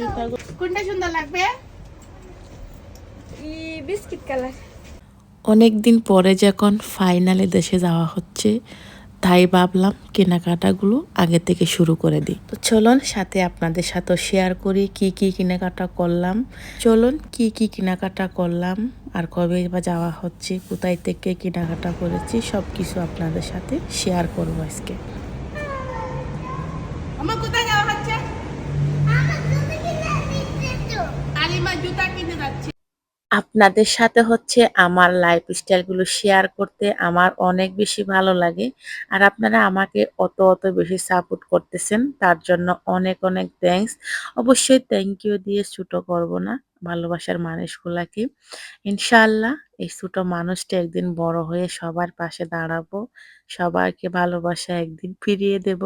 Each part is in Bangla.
জুতাগুলো কোনটা সুন্দর লাগবে? ই বিস্কিট কালার। অনেক দিন পরে যখন ফাইনালে দেশে যাওয়া হচ্ছে তাই ভাবলাম কেনাকাটাগুলো আগে থেকে শুরু করে দিই। তো চলুন সাথে আপনাদের সাথে শেয়ার করি কি কি কেনাকাটা করলাম। চলুন কি কি কেনাকাটা করলাম আর কবে বা যাওয়া হচ্ছে কোথায় থেকে কেনাকাটা করেছি সব কিছু আপনাদের সাথে শেয়ার করব আজকে। আপনাদের সাথে হচ্ছে আমার লাইফ স্টাইলগুলো শেয়ার করতে আমার অনেক বেশি ভালো লাগে। আর আপনারা আমাকে অত অত বেশি সাপোর্ট করতেছেন, তার জন্য অনেক অনেক থ্যাঙ্কস অবশ্যই থ্যাংক ইউ দিয়ে ছোটো করব না, ভালোবাসার মানুষগুলাকে। ইনশাআল্লাহ এই ছোটো মানুষটা একদিন বড় হয়ে সবার পাশে দাঁড়াবো, সবাইকে ভালোবাসা একদিন ফিরিয়ে দেব।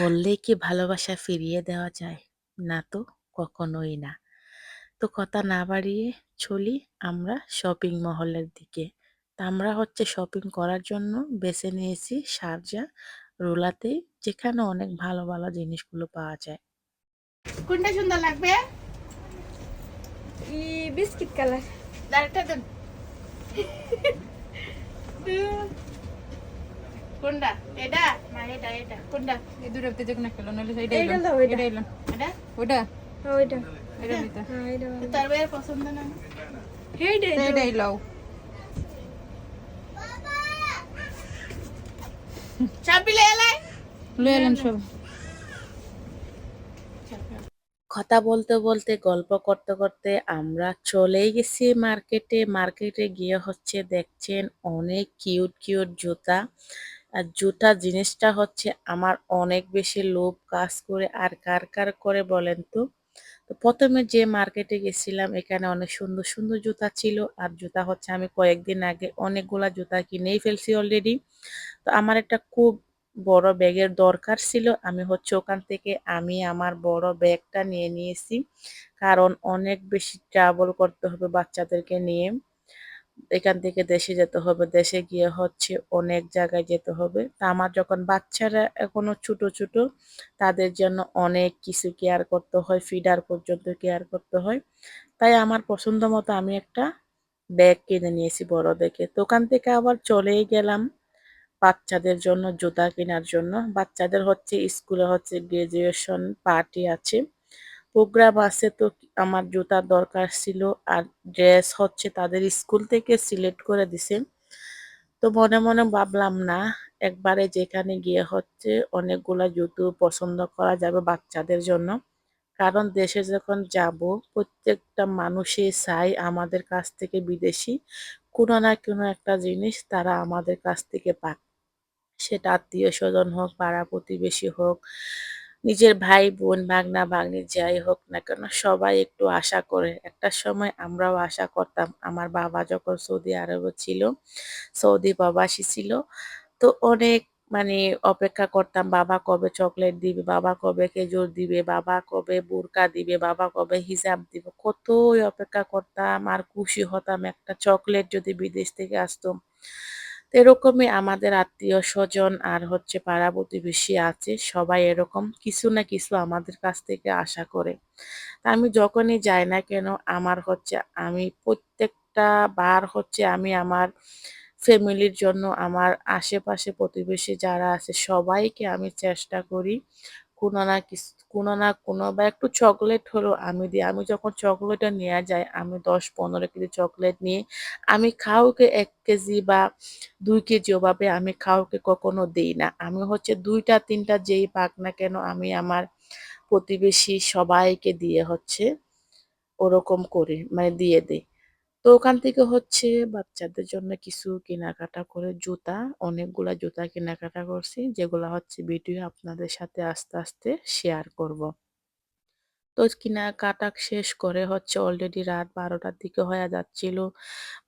বললেই কি ভালোবাসা ফিরিয়ে দেওয়া যায়? না তো, কখনোই না। তো কথা না বাড়িয়ে চলি আমরা শপিং মহলের দিকে। তা আমরা হচ্ছে শপিং করার জন্য বেছে নিয়েছি সারজা রুলাতে যেখানে অনেক ভালো ভালো জিনিসগুলো পাওয়া যায়। কোনটা সুন্দর লাগবে? ই বিস্কিট কালার। ডাইরেক্টটা দেন। কোনটা? এটা? না এটা এটা। কোনটা? এই দুটোর ভিতরে যে কোনো একটা লো, নইলে সেইটা এইটা এলো। দাও, এইটা। এটা। এটা? ওটা? হ্যাঁ হ্যাঁ তার পছন্দ না? এলাই? লয়ে এলেন সব। কথা বলতে বলতে গল্প করতে করতে আমরা চলেই গেছি মার্কেটে। মার্কেটে গিয়ে হচ্ছে দেখছেন অনেক কিউট কিউট জুতা। আর জুতা জিনিসটা হচ্ছে আমার অনেক বেশি লোভ কাজ করে। আর কার কার করে বলেন তো? তো প্রথমে যে মার্কেটে গেছিলাম, এখানে অনেক সুন্দর সুন্দর জুতা ছিল। আর জুতা হচ্ছে আমি কয়েকদিন আগে অনেকগুলা জুতা কিনেই ফেলছি অলরেডি তো আমার একটা খুব বড় ব্যাগের দরকার ছিল। আমি হচ্ছে ওখান থেকে আমি আমার বড় ব্যাগটা নিয়ে নিয়েছি। কারণ অনেক বেশি ট্রাভেল করতে হবে বাচ্চাদেরকে নিয়ে। এখান থেকে দেশে যেতে হবে, দেশে গিয়ে হচ্ছে অনেক জায়গায় যেতে হবে। তা আমার যখন বাচ্চারা এখনও ছোট ছোট, তাদের জন্য অনেক কিছু কেয়ার করতে হয় ফিডার পর্যন্ত কেয়ার করতে হয়। তাই আমার পছন্দ মতো আমি একটা ব্যাগ কিনে নিয়েছি বড় দেখে তো ওখান থেকে আবার চলেই গেলাম বাচ্চাদের জন্য, জুতা কেনার জন্য। বাচ্চাদের হচ্ছে স্কুলে হচ্ছে গ্রাজুয়েশন পার্টি আছে। প্রোগ্রাম আছে তো আমার জুতার দরকার ছিল আর ড্রেস হচ্ছে তাদের স্কুল থেকে সিলেক্ট করে দিছে। তো মনে মনে ভাবলাম, না, একবারে যেখানে গিয়ে হচ্ছে অনেকগুলা জুতো পছন্দ করা যাবে বাচ্চাদের জন্য। কারণ দেশে যখন যাব, প্রত্যেকটা মানুষই চাই আমাদের কাছ থেকে বিদেশি, কোনো না কোনো একটা জিনিস তারা আমাদের কাছ থেকে পাক। সেটা আত্মীয় স্বজন হোক, পাড়া প্রতিবেশী হোক নিজের ভাই, বোন, ভাগনা, ভাগ্নি যাই হোক না কেন, সবাই একটু আশা করে। একটা সময় আমরাও আশা করতাম, আমার বাবা যখন সৌদি আরবে ছিল, সৌদি প্রবাসী ছিল, তো অনেক মানে অপেক্ষা করতাম, বাবা কবে চকলেট দিবে, বাবা কবে খেজুর দিবে, বাবা কবে বোরকা দিবে, বাবা কবে হিজাব দিবে, কতই অপেক্ষা করতাম, আর খুশি হতাম একটা চকলেট যদি বিদেশ থেকে আসতো। এরকমই আমাদের আত্মীয় স্বজন আর হচ্ছে পাড়া প্রতিবেশী আছে, সবাই এরকম কিছু না কিছু আমাদের কাছ থেকে আশা করে। আমি যখনই যাই না কেন, আমার হচ্ছে আমি প্রত্যেকটা বার হচ্ছে আমি আমার ফ্যামিলির জন্য, আমার আশেপাশে প্রতিবেশী যারা আছে সবাইকে আমি চেষ্টা করি কোনো না কিছু কোনো না কোনো বা একটু চকলেট হলো আমি দিই। আমি যখন চকলেটটা নেওয়া যায়, আমি দশ পনেরো কেজি চকলেট নিয়ে আমি কাউকে এক কেজি বা দুই কেজি ওভাবে আমি কাউকে কখনো দিই না। আমি হচ্ছে দুইটা, তিনটা যেই পাক না কেন আমি আমার প্রতিবেশী সবাইকে দিয়ে হচ্ছে ওরকম করে মানে দিয়ে দিই। তো ওখান থেকে হচ্ছে বাচ্চাদের জন্য কিছু কেনাকাটা করে জুতা, অনেকগুলা জুতা কেনাকাটা করছি, যেগুলা হচ্ছে ভিডিও আপনাদের সাথে আস্তে আস্তে শেয়ার করব। তো কেনাকাটা শেষ করে হচ্ছে অলরেডি রাত বারোটার দিকে হয়ে যাচ্ছিল।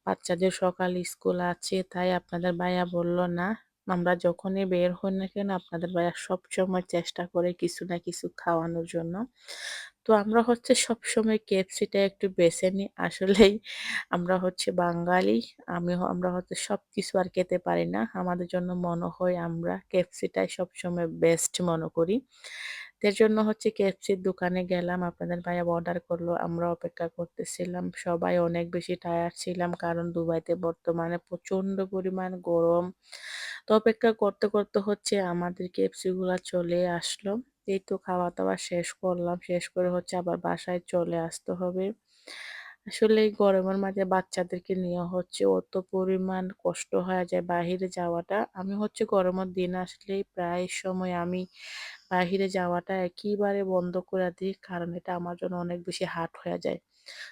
বাচ্চাদের সকাল স্কুল আছে, তাই আপনাদের ভাইয়া বলল, না, আমরা যখনই বের হই না কেন, আপনাদের ভাইয়া সবসময় চেষ্টা করে কিছু না কিছু খাওয়ানোর জন্য। তো আমরা হচ্ছে সবসময় কেএফসিটা একটু বেছে নিই। আসলেই আমরা হচ্ছে বাঙালি। আমি আমরা হচ্ছে সব কিছু আর খেতে পারি না। আমাদের জন্য মনে হয় আমরা কেএফসিটাই সবসময় বেস্ট মনে করি। এর জন্য হচ্ছে কেএফসির দোকানে গেলাম, আপনাদের ভাইয়া অর্ডার করল, আমরা অপেক্ষা করতেছিলাম। সবাই অনেক বেশি টায়ার্ড ছিলাম কারণ দুবাইতে বর্তমানে প্রচণ্ড পরিমাণ গরম। তো অপেক্ষা করতে করতে হচ্ছে আমাদের কেএফসি গুলা চলে আসলো। এই তো খাওয়া দাওয়া শেষ করলাম। শেষ করে হচ্ছে আবার বাসায় চলে আসতে হবে। আসলে এই গরমের মাঝে বাচ্চাদেরকে নিয়ে হচ্ছে অত পরিমাণ কষ্ট হয়ে যায় বাহিরে যাওয়াটা। আমি হচ্ছে গরমের দিন আসলেই প্রায় সময় আমি বাহিরে যাওয়াটা একেবারে বন্ধ করে দিই, কারণ এটা আমার জন্য অনেক বেশি হার্ড হয়ে যায়।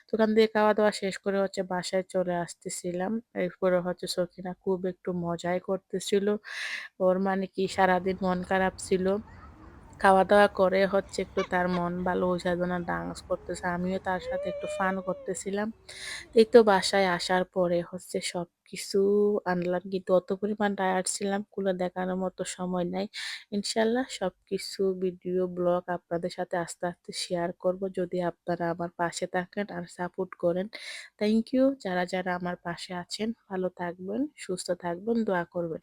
তো ওখান থেকে খাওয়া দাওয়া শেষ করে হচ্ছে বাসায় চলে আসতেছিলাম। এরপরে হচ্ছে সখিনা খুব একটু মজাই করতেছিল। ওর মানে কি সারাদিন মন খারাপ ছিল। খাওয়া দাওয়া করে হচ্ছে একটু তার মন ভালো হয়েছে জন্য ডান্স করতেছে। আমিও তার সাথে একটু ফান করতেছিলাম। এই তো বাসায় আসার পরে হচ্ছে সব কিছু আনলাম। কিন্তু অত পরিমাণ টায়ার্ড ছিলাম কুলো দেখানোর মতো সময় নাই। ইনশাল্লাহ সব কিছু ভিডিও ব্লগ আপনাদের সাথে আস্তে আস্তে শেয়ার করব। যদি আপনারা আমার পাশে থাকেন আর সাপোর্ট করেন থ্যাংক ইউ যারা যারা আমার পাশে আছেন, ভালো থাকবেন, সুস্থ থাকবেন, দোয়া করবেন।